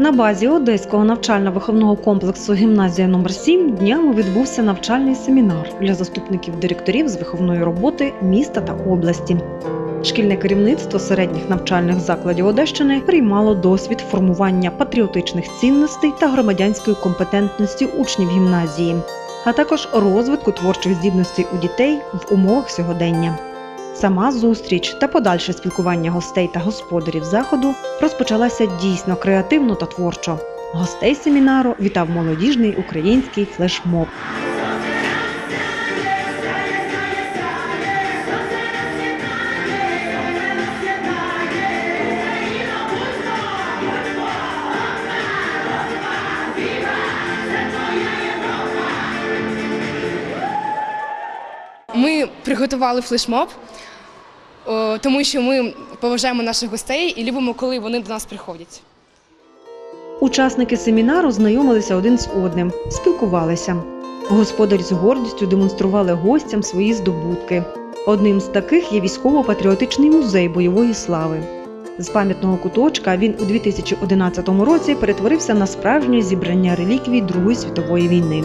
На базі Одеського навчально-виховного комплексу гімназія номер 7 днями відбувся навчальний семінар для заступників директорів з виховної роботи міста та області. Шкільне керівництво середніх навчальних закладів Одещини приймало досвід формування патріотичних цінностей та громадянської компетентності учнів гімназії, а також розвитку творчих здібностей у дітей в умовах сьогодення. Сама зустріч та подальше спілкування гостей та господарів заходу розпочалася дійсно креативно та творчо. Гостей семінару вітав молодіжний український флешмоб. Ми приготували флешмоб, тому що ми поважаємо наших гостей і любимо, коли вони до нас приходять. Учасники семінару знайомилися один з одним, спілкувалися. Господарі з гордістю демонстрували гостям свої здобутки. Одним з таких є військово-патріотичний музей бойової слави. З пам'ятного куточка він у 2011 році перетворився на справжнє зібрання реліквій Другої світової війни.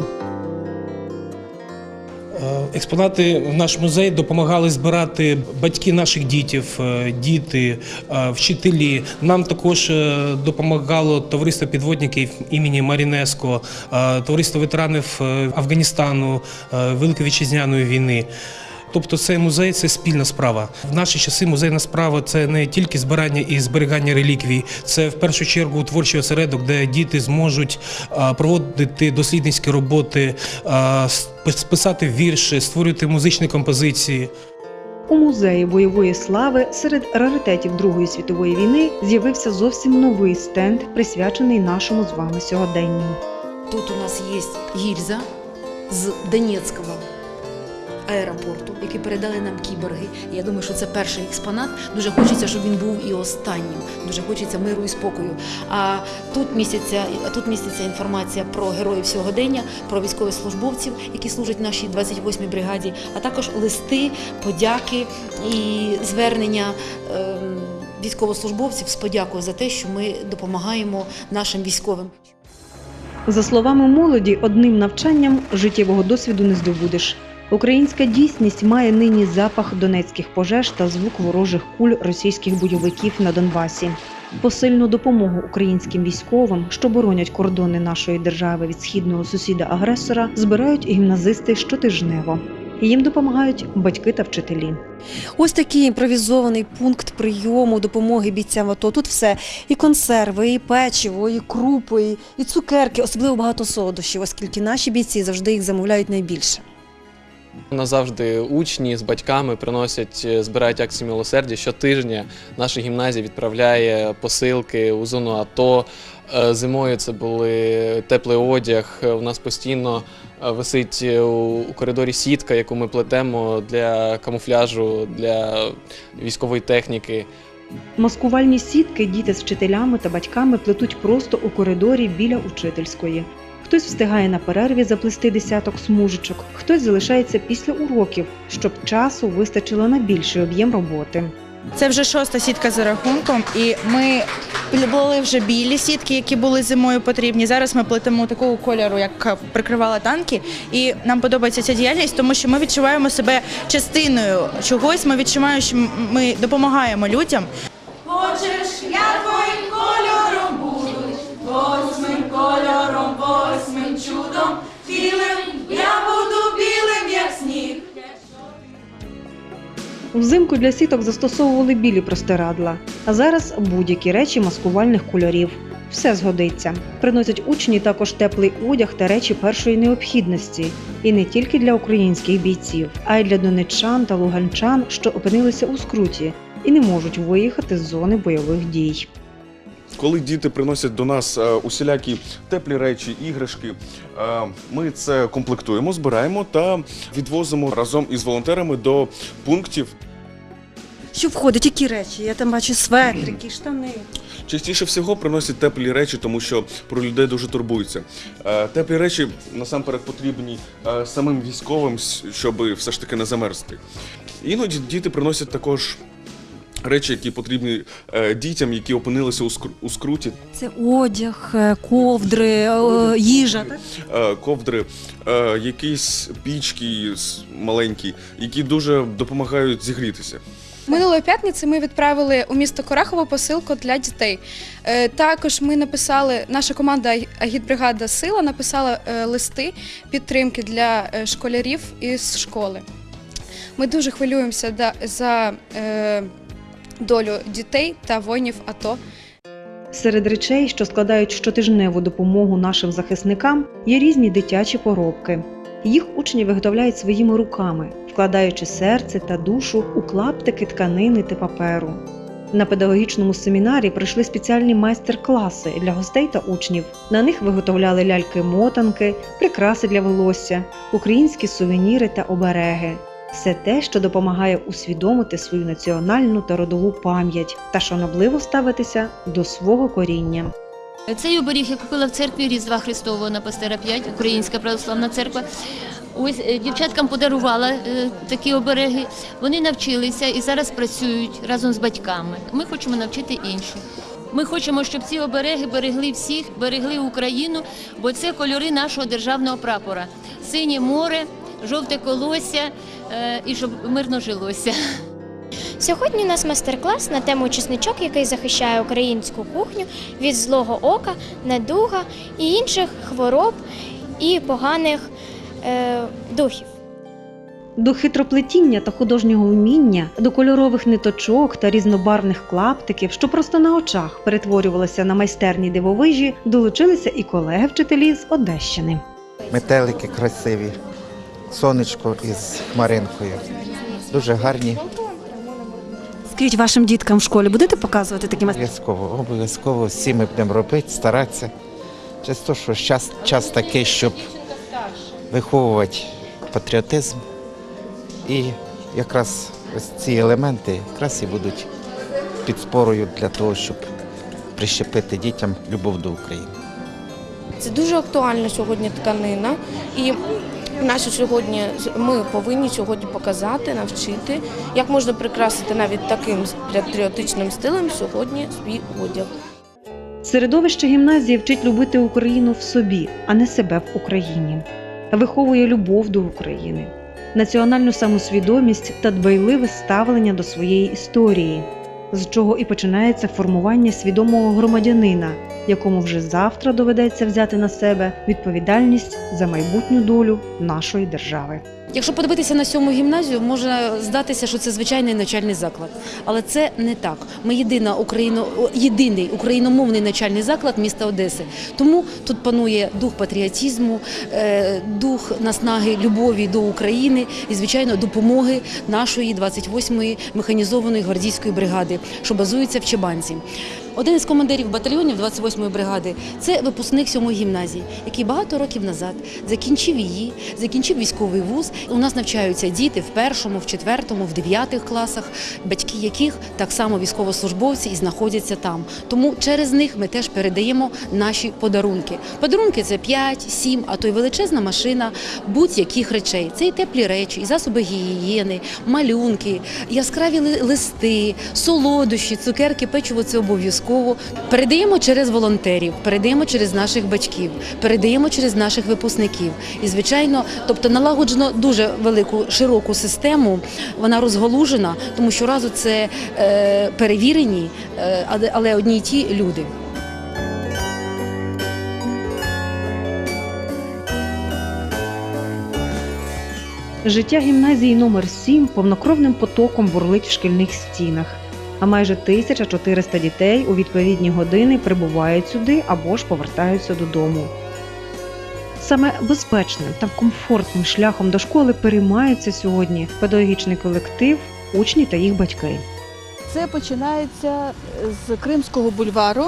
Експонати в наш музей допомагали збирати батьки наших дітів, е, діти, е, вчителі. Нам також е, допомагало товариство підводників імені Марінеско, товариство ветеранів Афганістану, Великої вітчизняної війни. Тобто цей музей це спільна справа. В наші часи музейна справа це не тільки збирання і зберігання реліквій, це в першу чергу творчий осередок, де діти зможуть проводити дослідницькі роботи, писати вірші, створювати музичні композиції. У музеї бойової слави серед раритетів Другої світової війни з'явився зовсім новий стенд, присвячений нашому з вами сьогоденню. Тут у нас є гільза з Донецького аеропорту, який передали нам кіборги. Я думаю, що це перший експонат. Дуже хочеться, щоб він був і останнім. Дуже хочеться миру і спокою. А тут міститься, тут міститься інформація про героїв сьогодення, про військовослужбовців, які служать в нашій 28-й бригаді, а також листи, подяки і звернення. ем, Військовослужбовців з подякою за те, що ми допомагаємо нашим військовим. За словами молоді, одним навчанням життєвого досвіду не здобудеш. Українська дійсність має нині запах донецьких пожеж та звук ворожих куль російських бойовиків на Донбасі. Посильну допомогу українським військовим, що боронять кордони нашої держави від східного сусіда-агресора, збирають гімназисти щотижнево. Їм допомагають батьки та вчителі. Ось такий імпровізований пункт прийому допомоги бійцям АТО. Тут все і консерви, і печиво, і крупи, і- цукерки, особливо багато солодощів, оскільки наші бійці завжди їх замовляють найбільше. Назавжди учні з батьками приносять, е, збирають акції милосердя. Щотижня наша гімназія відправляє посилки у зону АТО. Е, Зимою це були теплий одяг. Е, У нас постійно висить у коридорі сітка, яку ми плетемо для камуфляжу, для військової техніки. Маскувальні сітки діти з вчителями та батьками плетуть просто у коридорі біля учительської. Хтось встигає на перерві заплести десяток смужечок, хтось залишається після уроків, щоб часу вистачило на більший об'єм роботи. Це вже шоста сітка за рахунком, і ми плели вже білі сітки, які були зимою потрібні. Зараз ми плетемо такого кольору, як прикривала танки. І нам подобається ця діяльність, тому що ми відчуваємо себе частиною чогось. Ми відчуваємо, що ми допомагаємо людям. Взимку для сіток застосовували білі простирадла, а зараз будь-які речі маскувальних кольорів. Все згодиться. Приносять учні також теплий одяг та речі першої необхідності, і не тільки для українських бійців, а й для донеччан та луганчан, що опинилися у скруті і не можуть виїхати з зони бойових дій. Коли діти приносять до нас е, усілякі теплі речі, іграшки, е, ми це комплектуємо, збираємо та відвозимо разом із волонтерами до пунктів. Що входить, які речі? Я там бачу светрики, штани. Частіше всього приносять теплі речі, тому що про людей дуже турбуються. Е, Теплі речі насамперед потрібні е, самим військовим, щоб все ж таки не замерзти. Іноді діти приносять також речі, які потрібні е, дітям, які опинилися у скру- у скруті. Це одяг, ковдри, їжа. Так? ковдри, якісь пічки маленькі, які дуже допомагають зігрітися. Минулої п'ятниці ми відправили у місто Корахово посилку для дітей. Е, Також ми написали, наша команда Агітбригада Сила написала е, листи підтримки для е, школярів із школи. Ми дуже хвилюємося за долю дітей та воїнів АТО. Серед речей, що складають щотижневу допомогу нашим захисникам, є різні дитячі поробки. Їх учні виготовляють своїми руками, вкладаючи серце та душу у клаптики тканини та паперу. На педагогічному семінарі пройшли спеціальні майстер-класи для гостей та учнів. На них виготовляли ляльки-мотанки, прикраси для волосся, українські сувеніри та обереги. Все те, що допомагає усвідомити свою національну та родову пам'ять та шанобливо ставитися до свого коріння. Цей оберіг я купила в церкві Різдва Христового на Пастера 5, Українська православна церква. Ось е, дівчаткам подарувала е, такі обереги. Вони навчилися і зараз працюють разом з батьками. Ми хочемо навчити інших. Ми хочемо, щоб ці обереги берегли всіх, берегли Україну, бо це кольори нашого державного прапора: синє море, жовте колосся е, і щоб мирно жилося. Сьогодні у нас майстер-клас на тему чесничок, який захищає українську кухню від злого ока, недуга і інших хвороб і поганих е, духів. До хитроплетіння та художнього вміння, до кольорових ниточок та різнобарвних клаптиків, що просто на очах перетворювалися на майстерні дивовижі, долучилися і колеги-вчителі з Одещини. метелики красиві, сонечко із хмаринкою. Дуже гарні. Скажіть вашим діткам в школі будете показувати такі майстер? Обов'язково, обов'язково всі ми будемо робити, старатися. Через те, що час, час такий, щоб виховувати патріотизм. І якраз ось ці елементи якраз і будуть підспорою для того, щоб прищепити дітям любов до України. Це дуже актуальна сьогодні тканина, і нашу сьогодні ми повинні сьогодні показати, навчити, як можна прикрасити навіть таким патріотичним стилем сьогодні свій одяг. Середовище гімназії вчить любити Україну в собі, а не себе в Україні. Виховує любов до України, національну самосвідомість та дбайливе ставлення до своєї історії, з чого і починається формування свідомого громадянина, якому вже завтра доведеться взяти на себе відповідальність за майбутню долю нашої держави. Якщо подивитися на сьому гімназію, можна здатися, що це звичайний навчальний заклад. Але це не так. Ми єдина Україно, єдиний україномовний навчальний заклад міста Одеси. Тому тут панує дух патріотизму, е, дух наснаги любові до України і, звичайно, допомоги нашої 28-ї механізованої гвардійської бригади, що базується в Чебанці. Один із командирів батальйонів 28-ї бригади це випускник сьомої гімназії, який багато років назад закінчив її, закінчив військовий вуз. У нас навчаються діти в першому, в четвертому, в дев'ятих класах, батьки яких так само військовослужбовці і знаходяться там. Тому через них ми теж передаємо наші подарунки. Подарунки це 5, 7, а то й величезна машина будь-яких речей. Це і теплі речі, і засоби гігієни, малюнки, яскраві листи, солодощі, цукерки, печиво це обов'язково. Передаємо через волонтерів, передаємо через наших батьків, передаємо через наших випускників. І звичайно, тобто налагоджено дуже велику широку систему. Вона розголужена, тому що разу це е, перевірені, е, але одні й ті люди. Життя гімназії номер 7 повнокровним потоком бурлить в шкільних стінах. А майже 1400 дітей у відповідні години прибувають сюди або ж повертаються додому. Саме безпечним та комфортним шляхом до школи переймається сьогодні педагогічний колектив, учні та їх батьки. Це починається з Кримського бульвару.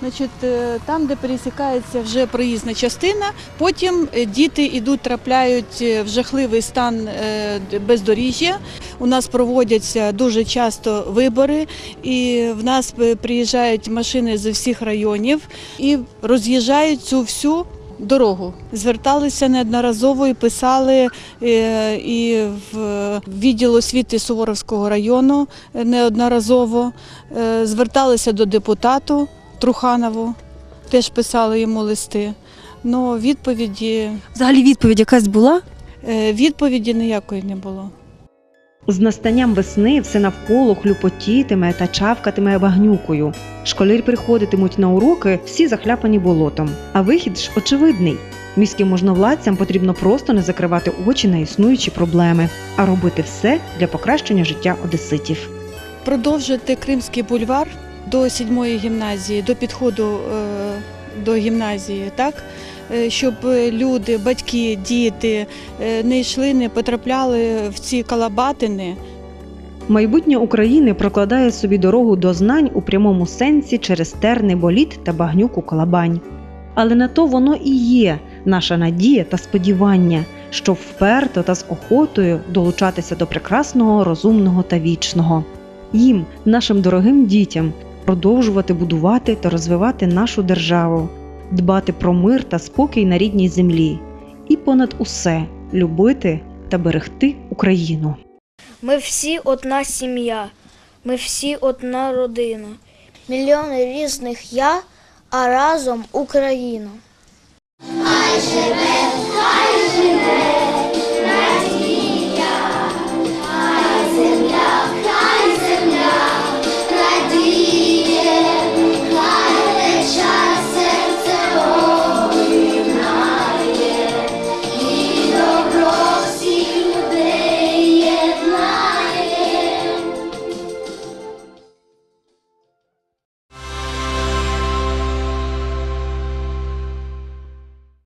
Значить, е, там, де пересікається вже проїзна частина, потім е, діти йдуть, трапляють е, в жахливий стан бездоріжжя. У нас проводяться дуже часто вибори, і в нас приїжджають машини з усіх районів і роз'їжджають цю всю дорогу. Зверталися неодноразово і писали і в відділ освіти Суворовського району неодноразово. Зверталися до депутату Труханову, теж писали йому листи. Ну, відповіді, Взагалі відповідь якась була? е, відповіді ніякої не було. З настанням весни все навколо хлюпотітиме та чавкатиме багнюкою. Школярі приходитимуть на уроки всі захляпані болотом. А вихід ж очевидний. Міським можновладцям потрібно просто не закривати очі на існуючі проблеми, а робити все для покращення життя одеситів. продовжити Кримський бульвар до сьомої гімназії, до підходу е, до гімназії, так? Е, Щоб люди, батьки, діти е, не йшли, не потрапляли в ці калабатини. Майбутнє України прокладає собі дорогу до знань у прямому сенсі через терни боліт та багнюку колабань. Але на то воно і є наша надія та сподівання, щоб вперто та з охотою долучатися до прекрасного, розумного та вічного. Їм, нашим дорогим дітям, продовжувати будувати та розвивати нашу державу, дбати про мир та спокій на рідній землі, і понад усе любити та берегти Україну. Ми всі одна сім'я, ми всі одна родина. Мільйони різних я, а разом Україна. Хай живе, хай живе,